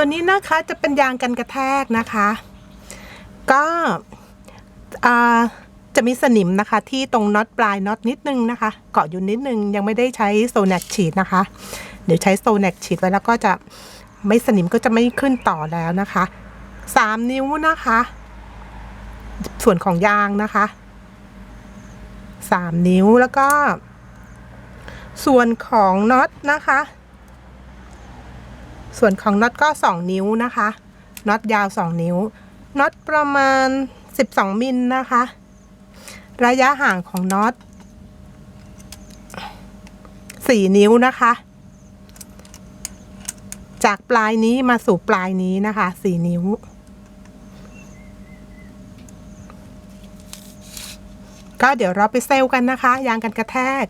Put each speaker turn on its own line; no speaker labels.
ตัวนี้นะคะจะเป็นยางกันกระแทกนะคะ ก็จะมีสนิมนะคะที่ตรงน็อตปลายน็อตนิดนึงนะคะ เกาะอยู่นิดนึงยังไม่ได้ใช้โซแนกฉีดนะคะ เดี๋ยวใช้โซแนกฉีดไว้แล้วก็จะไม่สนิมก็จะไม่ขึ้นต่อแล้วนะคะสามนิ้วนะคะ ส่วนของยางนะคะสามนิ้วแล้วก็ ส่วนของน็อตนะคะ ส่วนของน็อตก็ 2 นิ้วนะคะน็อตยาว 2 นิ้วน็อตประมาณ 12 มิลนะคะ ระยะห่างของน็อต4 นิ้วนะคะ จากปลายนี้มาสู่ปลายนี้นะคะ 4 นิ้ว ก็เดี๋ยวเราไปเซลกันนะคะ ยางกันกระแทก